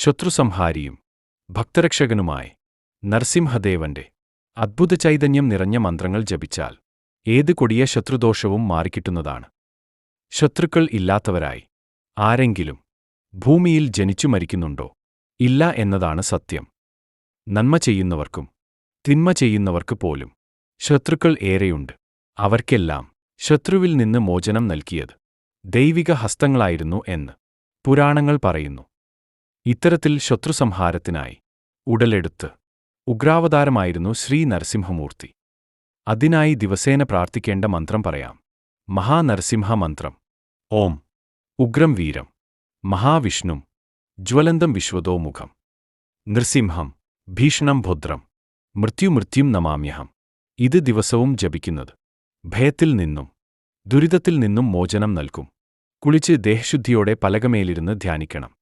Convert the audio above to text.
ശത്രുസംഹാരിയും ഭക്തരക്ഷകനുമായി നരസിംഹദേവന്റെ അദ്ഭുത ചൈതന്യം നിറഞ്ഞ മന്ത്രങ്ങൾ ജപിച്ചാൽ ഏത് കൊടിയ ശത്രുദോഷവും മാറിക്കിട്ടുന്നതാണ്. ശത്രുക്കൾ ഇല്ലാത്തവരായി ആരെങ്കിലും ഭൂമിയിൽ ജനിച്ചു മരിക്കുന്നുണ്ടോ? ഇല്ല എന്നതാണ് സത്യം. നന്മ ചെയ്യുന്നവർക്കും തിന്മ ചെയ്യുന്നവർക്ക് പോലും ശത്രുക്കൾ ഏറെയുണ്ട്. അവർക്കെല്ലാം ശത്രുവിൽ നിന്ന് മോചനം നൽകിയത് ദൈവിക ഹസ്തങ്ങളായിരുന്നു എന്ന് പുരാണങ്ങൾ പറയുന്നു. ഇത്തരത്തിൽ ശത്രുസംഹാരത്തിനായി. ഉടലെടുത്ത്. ഉഗ്രാവതാരമായിരുന്നു ശ്രീ നരസിംഹമൂർത്തി. അതിനായി ദിവസേന പ്രാർത്ഥിക്കേണ്ട മന്ത്രം പറയാം. മഹാനരസിംഹ മന്ത്രം ഓം. ഉഗ്രം വീരം. മഹാവിഷ്ണും. ജ്വലന്തം വിശ്വതോമുഖം. നൃസിംഹം. ഭീഷണം ഭദ്രം. മൃത്യുമൃത്യും നമാമ്യഹം. ഇത് ദിവസവും ജപിക്കുന്നത്. ഭയത്തിൽ നിന്നും. ദുരിതത്തിൽ നിന്നും മോചനം നൽകും. കുളിച്ച് ദേഹശുദ്ധിയോടെ പലകമേലിരുന്ന് ധ്യാനിക്കണം.